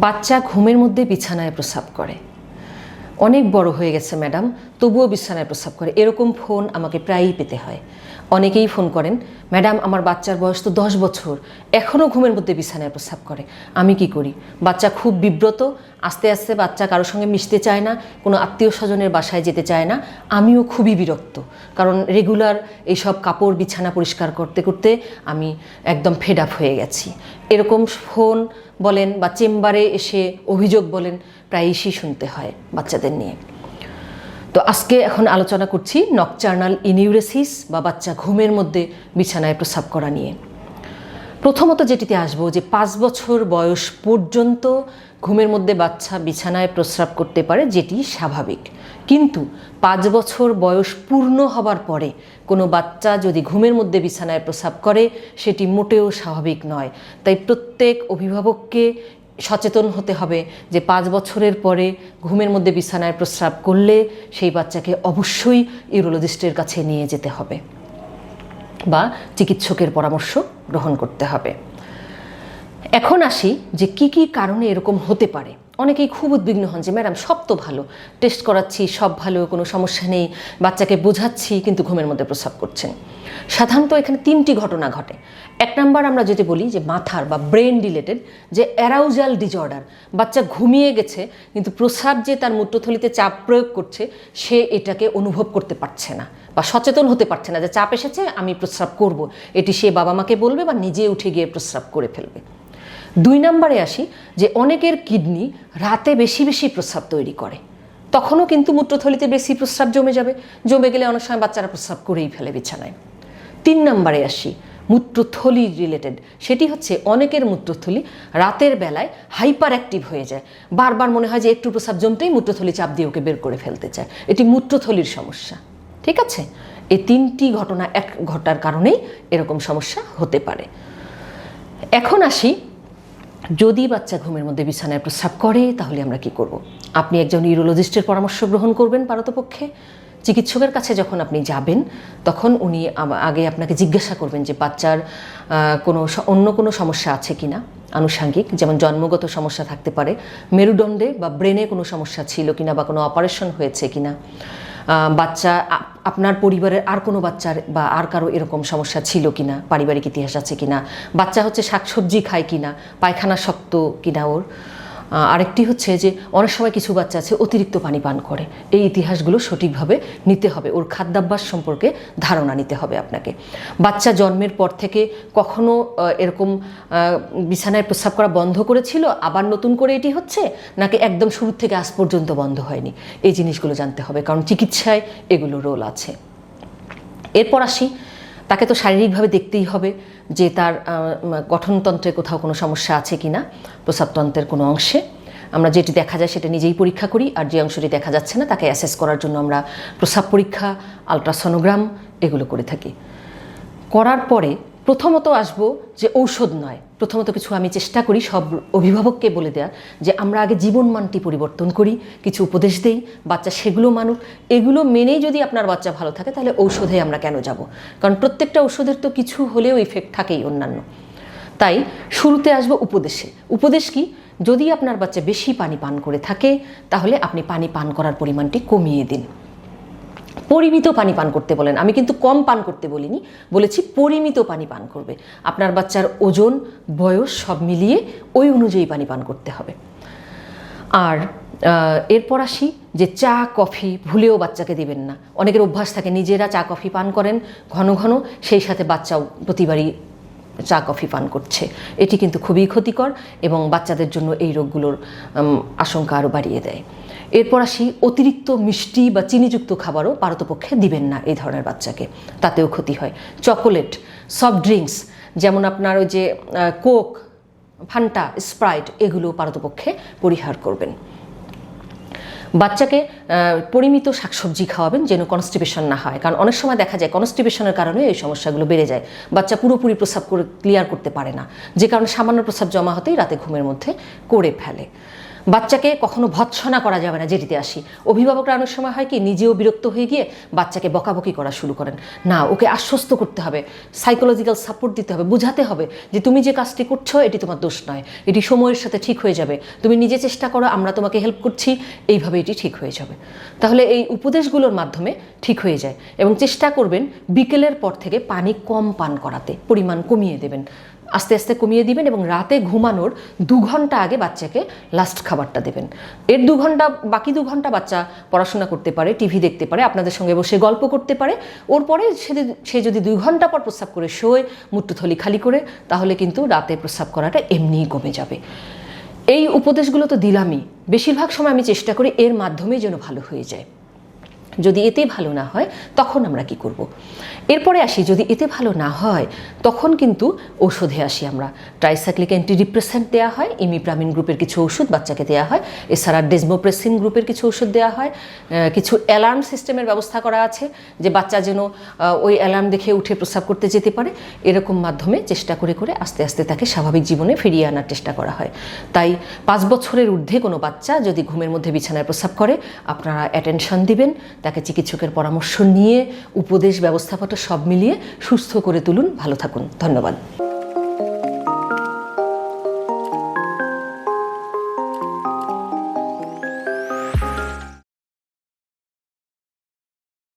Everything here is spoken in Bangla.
বাচ্চা ঘুমের মধ্যে বিছানায় প্রসাব করে। অনেক বড় হয়ে গেছে, ম্যাডাম। তবুও বিছানায় প্রসাব করে। এরকম ফোন আমাকে প্রায়ই পেতে হয়। অনেকেই ফোন করেন, ম্যাডাম, আমার বাচ্চার বয়স তো দশ বছর এখনও ঘুমের মধ্যে বিছানায় প্রস্রাব করে, আমি কি করি? বাচ্চা খুব বিব্রত, আস্তে আস্তে বাচ্চা কারোর সঙ্গে মিশতে চায় না, কোনো আত্মীয় স্বজনের বাসায় যেতে চায় না, আমিও খুবই বিরক্ত। কারণ রেগুলার এইসব কাপড় বিছানা পরিষ্কার করতে করতে আমি একদম ফেড আপ হয়ে গেছি। এরকম ফোন বলেন বা চেম্বারে এসে অভিযোগ বলেন প্রায়শই শুনতে হয় বাচ্চাদের নিয়ে। তো আজকে এখন আলোচনা করছি নকচার্নাল ইনিউরেসিস বা বাচ্চা ঘুমের মধ্যে বিছানায় প্রস্রাব করা নিয়ে। প্রথমত যেটিতে আসব যে পাঁচ বছর বয়স পর্যন্ত ঘুমের মধ্যে বাচ্চা বিছানায় প্রস্রাব করতে পারে যেটি স্বাভাবিক। কিন্তু পাঁচ বছর বয়স পূর্ণ হবার পরে কোনো বাচ্চা যদি ঘুমের মধ্যে বিছানায় প্রস্রাব করে, সেটি মোটেও স্বাভাবিক নয়। তাই প্রত্যেক অভিভাবককে সচেতন হতে হবে যে পাঁচ বছরের পরে ঘুমের মধ্যে বিছানায় প্রস্রাব করলে সেই বাচ্চাকে অবশ্যই ইউরোলজিস্টের কাছে নিয়ে যেতে হবে বা চিকিৎসকের পরামর্শ গ্রহণ করতে হবে। এখন আসি যে কি কি কারণে এরকম হতে পারে। অনেকেই খুব উদ্বিগ্ন হন যে, ম্যাডাম, সব তো ভালো। টেস্ট করাচ্ছি, সব ভালো, কোনো সমস্যা নেই। বাচ্চাকে বোঝাচ্ছি, কিন্তু ঘুমের মধ্যে প্রস্রাব করছেন। সাধারণত এখানে তিনটি ঘটনা ঘটে। এক নাম্বার আমরা যদি বলি যে, মাথার বা ব্রেন রিলেটেড যে অ্যারাউজাল ডিজর্ডার বাচ্চা ঘুমিয়ে গেছে, কিন্তু প্রস্রাব যে তার মূত্রথলিতে চাপ প্রয়োগ করছে, সে এটাকে অনুভব করতে পারছে না বা সচেতন হতে পারছে না যে, চাপ এসেছে, আমি প্রস্রাব করব। এটি সে বাবা মাকে বলবে বা নিজে উঠে গিয়ে প্রস্রাব করে ফেলবে। দুই নম্বরে আসি যে অনেকের কিডনি রাতে বেশি বেশি প্রস্রাব তৈরি করে। তখনও কিন্তু মূত্রথলিতে বেশি প্রস্রাব জমে যাবে। জমে গেলে অনেক সময় বাচ্চারা প্রস্রাব করেই ফেলে বিছানায়। তিন নম্বরে আসি মূত্রথলি রিলেটেড সেটি হচ্ছে অনেকের মূত্রথলি রাতের বেলায় হাইপার অ্যাক্টিভ হয়ে যায়। বারবার মনে হয় যে একটু প্রস্রাব জমতেই মূত্রথলি চাপ দিয়ে ওকে বের করে ফেলতে চায়। এটি মূত্রথলির সমস্যা। ঠিক আছে? এই তিনটি ঘটনা এক ঘটার কারণেই এরকম সমস্যা হতে পারে। এখন আসি যদি বাচ্চা ঘুমের মধ্যে বিছানায় প্রস্রাব করে, তাহলে আমরা কি করব। আপনি একজন ইউরোলজিস্টের পরামর্শ গ্রহণ করবেন পারতপক্ষে? চিকিৎসকের কাছে যখন আপনি যাবেন, তখন উনি আগে আপনাকে জিজ্ঞাসা করবেন যে বাচ্চার কোনো অন্য কোনো সমস্যা আছে কি না? আনুষাঙ্গিক, যেমন জন্মগত সমস্যা থাকতে পারে, মেরুদণ্ডে বা ব্রেনে কোনো সমস্যা ছিল কিনা বা কোনো অপারেশন হয়েছে কিনা বাচ্চা আপনার পরিবারের আর কোনো বাচ্চার বা আর কারও এরকম সমস্যা ছিল কিনা? পারিবারিক ইতিহাস আছে কিনা? বাচ্চা হচ্ছে শাকসবজি খায় কিনা? পায়খানা শক্ত কিনা ওর? আরেকটি হচ্ছে যে অনেক সময় কিছু বাচ্চা আছে অতিরিক্ত পানি পান করে। এই ইতিহাসগুলো সঠিকভাবে নিতে হবে। ওর খাদ্যাভ্যাস সম্পর্কে ধারণা নিতে হবে আপনাকে। বাচ্চা জন্মের পর থেকে কখনো এরকম বিছানায় প্রস্রাব করা বন্ধ করেছিল, আবার নতুন করে এটি হচ্ছে, নাকি একদম শুরু থেকে আজ পর্যন্ত বন্ধ হয়নি? এই জিনিসগুলো জানতে হবে, কারণ চিকিৎসায় এগুলো রোল আছে। এরপর আসি তাকে তো শারীরিকভাবে দেখতেই হবে যে তার গঠনতন্ত্রে কোথাও কোনো সমস্যা আছে কি না প্রস্রাবতন্ত্রের কোনো অংশে। আমরা যেটি দেখা যায় সেটা নিজেই পরীক্ষা করি, আর যে অংশটি দেখা যাচ্ছে না তাকে অ্যাসেস করার জন্য আমরা প্রস্রাব পরীক্ষা আলট্রাসনোগ্রাম এগুলো করে থাকি। করার পরে প্রথমত আসব যে ঔষধ নয়। প্রথমত কিছু আমি চেষ্টা করি সব অভিভাবককে বলে দেওয়ার যে আমরা আগে জীবনমানটি পরিবর্তন করি, কিছু উপদেশ দেই, বাচ্চা সেগুলো মানুক। এগুলো মেনেই যদি আপনার বাচ্চা ভালো থাকে তাহলে ঔষধে আমরা কেন যাব? কারণ প্রত্যেকটা ঔষধের তো কিছু হলেও ইফেক্ট থাকেই অন্যান্য। তাই শুরুতে আসব উপদেশে। উপদেশ কি? যদি আপনার বাচ্চা বেশি পানি পান করে থাকে, তাহলে আপনি পানি পান করার পরিমাণটি কমিয়ে দিন। পরিমিত পানি পান করতে বলেন। আমি কিন্তু কম পান করতে বলিনি, বলেছি পরিমিত পানি পান করবে। আপনার বাচ্চার ওজন, বয়স সব মিলিয়ে ওই অনুযায়ী পানি পান করতে হবে। আর এরপর আসি যে চা, কফি ভুলেও বাচ্চাকে দিবেন না। অনেকের অভ্যাস থাকে, নিজেরা চা, কফি পান করেন ঘন ঘন, সেই সাথে বাচ্চাও প্রতিবারই চা কফি পান করছে। এটি কিন্তু খুবই ক্ষতিকর এবং বাচ্চাদের জন্য এই রোগগুলোর আশঙ্কা আরও বাড়িয়ে দেয়। এরপর আসি, অতিরিক্ত মিষ্টি বা চিনিযুক্ত খাবারও পারতপক্ষে দিবেন না এই ধরনের বাচ্চাকে। তাতেও ক্ষতি হয়। চকোলেট সফট ড্রিঙ্কস যেমন আপনার ওই যে কোক, ফান্টা, স্প্রাইট, এগুলো পারতপক্ষে পরিহার করবেন। বাচ্চাকে পরিমিত শাকসবজি খাওয়াবেন যেন কনস্টিপেশন না হয়। কারণ অনেক সময় দেখা যায় কনস্টিপেশনের কারণে এই সমস্যাগুলো বেড়ে যায়। বাচ্চা পুরোপুরি প্রস্রাব করে ক্লিয়ার করতে পারে না। যে কারণে সামান্য প্রস্রাব জমা হতেই রাতে ঘুমের মধ্যে করে ফেলে। বাচ্চাকে কখনো ভৎসনা করা যাবে না যেটিতে আসি। অভিভাবকরা অনেক সময় হয় কি, নিজেও বিরক্ত হয়ে গিয়ে বাচ্চাকে বকাবকি করা শুরু করেন। না, ওকে আশ্বস্ত করতে হবে সাইকোলজিক্যাল সাপোর্ট দিতে হবে, বোঝাতে হবে যে তুমি যে কাজটি করছ, এটি তোমার দোষ নয়। এটি সময়ের সাথে ঠিক হয়ে যাবে। তুমি নিজে চেষ্টা করো, আমরা তোমাকে হেল্প করছি, এইভাবে এটি ঠিক হয়ে যাবে। তাহলে এই উপদেশগুলোর মাধ্যমে ঠিক হয়ে যায় এবং চেষ্টা করবেন বিকেলের পর থেকে পানি কম পান করাতে, পরিমাণ কমিয়ে দেবেন। আস্তে আস্তে কমিয়ে দিবেন এবং রাতে ঘুমানোর দু ঘণ্টা আগে বাচ্চাকে লাস্ট খাবারটা দেবেন। এর দু ঘণ্টা, বাকি দু ঘণ্টা বাচ্চা পড়াশোনা করতে পারে, টিভি দেখতে পারে, আপনাদের সঙ্গে বসে গল্প করতে পারে। ওর পরে সে যদি- দুই ঘণ্টা পর প্রস্রাব করে শোয়, মূত্রথলি খালি করে, তাহলে কিন্তু রাতে প্রস্রাব করাটা এমনিই কমে যাবে। এই উপদেশগুলো তো দিলামই। বেশিরভাগ সময় আমি চেষ্টা করি এর মাধ্যমেই যেন ভালো হয়ে যায়। যদি এতে ভালো না হয়, তখন আমরা কি করব। এরপরে আসি, যদি এতে ভালো না হয়, তখন কিন্তু ওষুধে আসি আমরা। ট্রাইসাইক্লিক অ্যান্টিডিপ্রেসেন্ট দেওয়া হয় ইমিপ্রামিন গ্রুপের কিছু ওষুধ বাচ্চাকে দেওয়া হয়, এছাড়া ডেজমোপ্রেসিন গ্রুপের কিছু ওষুধ দেওয়া হয় কিছু অ্যালার্ম সিস্টেমের ব্যবস্থা করা আছে, যে বাচ্চা যেন ওই অ্যালার্ম দেখে উঠে প্রস্রাব করতে যেতে পারে। এরকম মাধ্যমে চেষ্টা করে করে আস্তে আস্তে তাকে স্বাভাবিক জীবনে ফিরিয়ে আনার চেষ্টা করা হয়। তাই পাঁচ বছরের ঊর্ধ্বে কোনো বাচ্চা যদি ঘুমের মধ্যে বিছানায় প্রস্রাব করে, আপনারা অ্যাটেনশন দিবেন, তাকে চিকিৎসকের পরামর্শ নিয়ে উপদেশ ব্যবস্থাপনা সব মিলিয়ে সুস্থ করে তুলুন ভালো থাকুন। ধন্যবাদ।